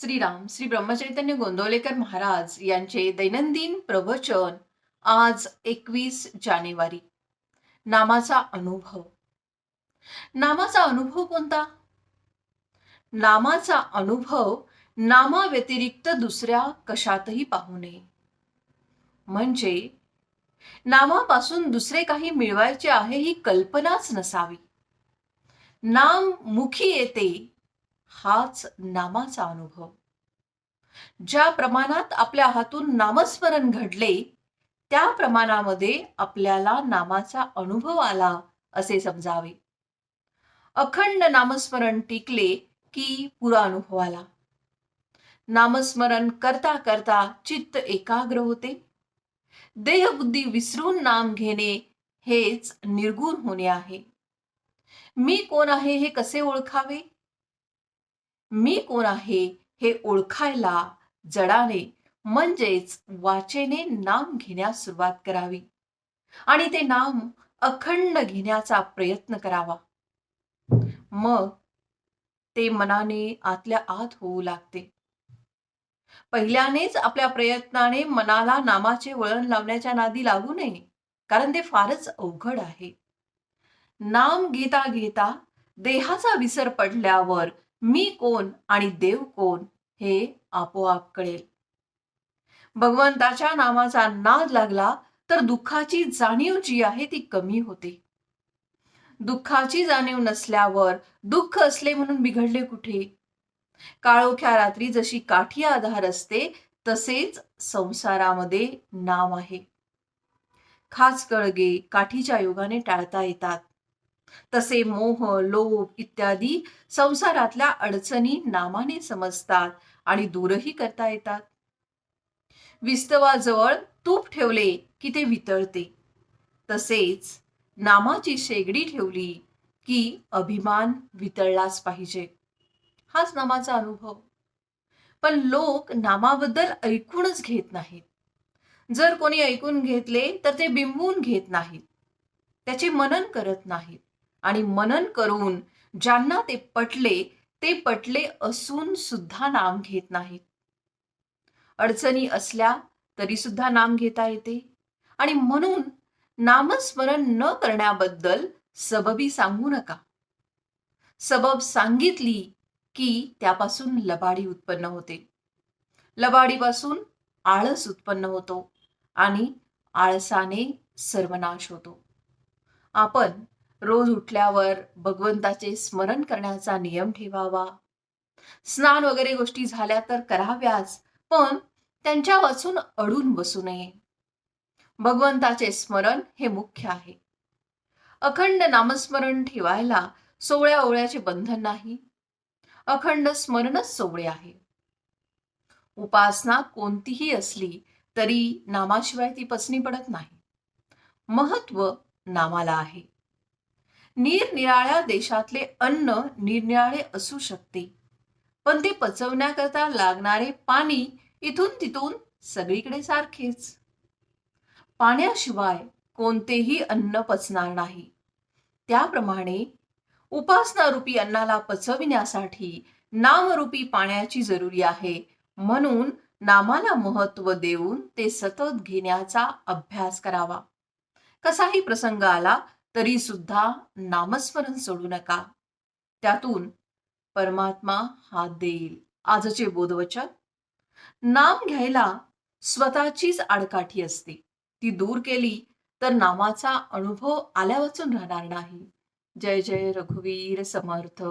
श्रीराम श्री ब्रह्मचैतन्य गोंदवलेकर महाराज यांचे दैनंदिन प्रवचन आज एकवीस जानेवारी. नामाचा अनुभव. नामाचा अनुभव कोणता? नामाचा अनुभव नामा व्यतिरिक्त दुसऱ्या कशातही पाहू नये. म्हणजे नामापासून दुसरे काही मिळवायचे आहे ही कल्पनाच नसावी. नाम मुखी येते हाच नामाचा अनुभव. ज्या प्रमाणात आपल्या हातून नामस्मरण घडले त्या प्रमाणामध्ये आपल्याला नामाचा अनुभव आला असे समजावे. अखंड नामस्मरण टिकले की पुरा अनुभव आला. नामस्मरण करता करता चित्त एकाग्र होते. देहबुद्धी विसरून नाम घेणे हेच निर्गुण होणे आहे. मी कोण आहे हे कसे ओळखावे? मी कोण आहे हे ओळखायला जडाने म्हणजेच वाचेने नाम घेण्यास सुरुवात करावी आणि ते नाम अखंड घेण्याचा प्रयत्न करावा. मग ते मनाने आतल्या आत होऊ लागते. पहिल्यानेच आपल्या प्रयत्नाने मनाला नामाचे वळण लावण्याच्या नादी लागू नये कारण ते फारच अवघड आहे. नाम घेता घेता देहाचा विसर पडल्यावर मी कोण आणि देव कोण हे आपोआप कळेल. भगवंताच्या नामाचा नाद लागला तर दुःखाची जाणीव जी आहे ती कमी होते. दुःखाची जाणीव नसल्यावर दुःख असले म्हणून बिघडले कुठे? काळोख्या रात्री जशी काठी आधार असते तसेच संसारामध्ये नाम आहे. खास कळगे काठीच्या योगाने टाळता येतात. तसे मोह लोभ इत्यादी संसारातल्या अडचणी नामाने समजतात आणि दूरही करता येतात. विस्तवाजवळ तूप ठेवले की ते वितळते. तसेच नामाची शेगडी ठेवली की अभिमान वितळलाच पाहिजे. हाच नामाचा अनुभव. पण लोक नामाबद्दल ऐकूनच घेत नाहीत. जर कोणी ऐकून घेतले तर ते बिंबवून घेत नाहीत. त्याचे मनन करत नाहीत. आणि मनन करून ज्यांना ते पटले ते पटले असून सुद्धा नाम घेत नाहीत. अडचणी असल्या तरी सुद्धा नाम घेता येते. आणि म्हणून नामस्मरण न करण्याबद्दल सबबी सांगू नका. सबब सांगितली की त्यापासून लबाडी उत्पन्न होते. लबाडीपासून आळस उत्पन्न होतो आणि आळसाने सर्वनाश होतो. आपण रोज उठल्यावर भगवंताचे स्मरण करण्याचा नियम ठेवावा. स्नान वगैरे गोष्टी झाल्या तर कराव्याच पण त्यांच्या वाचून अडून बसू नये. भगवंताचे स्मरण हे मुख्य आहे. अखंड नामस्मरण ठेवायला सोवळ्या ओवळ्याचे बंधन नाही. अखंड स्मरणच सोवळे आहे. उपासना कोणतीही असली तरी नामाशिवाय ती पसनी पडत नाही. महत्त्व नामाला आहे. निरनिराळ्या देशातले अन्न निरनिराळे असू शकते. पण ते पचवण्याकरता लागणारे पाणी इथून तिथून सगळीकडे सारखेच. पाण्याशिवाय कोणतेही अन्न पचणार नाही. त्याप्रमाणे उपासनारूपी अन्नाला पचविण्यासाठी नामरूपी पाण्याची जरुरी आहे. म्हणून नामाला महत्त्व देऊन ते सतत घेण्याचा अभ्यास करावा. कसाही प्रसंग आला तरी सुद्धा नामस्मरण सोडू नका. त्यातून परमात्मा हात देईल. आजचे बोधवचन. नाम घ्यायला स्वतःचीच आडकाठी असते. ती दूर केली तर नामाचा अनुभव आल्यावाचून राहणार नाही. जय जय रघुवीर समर्थ.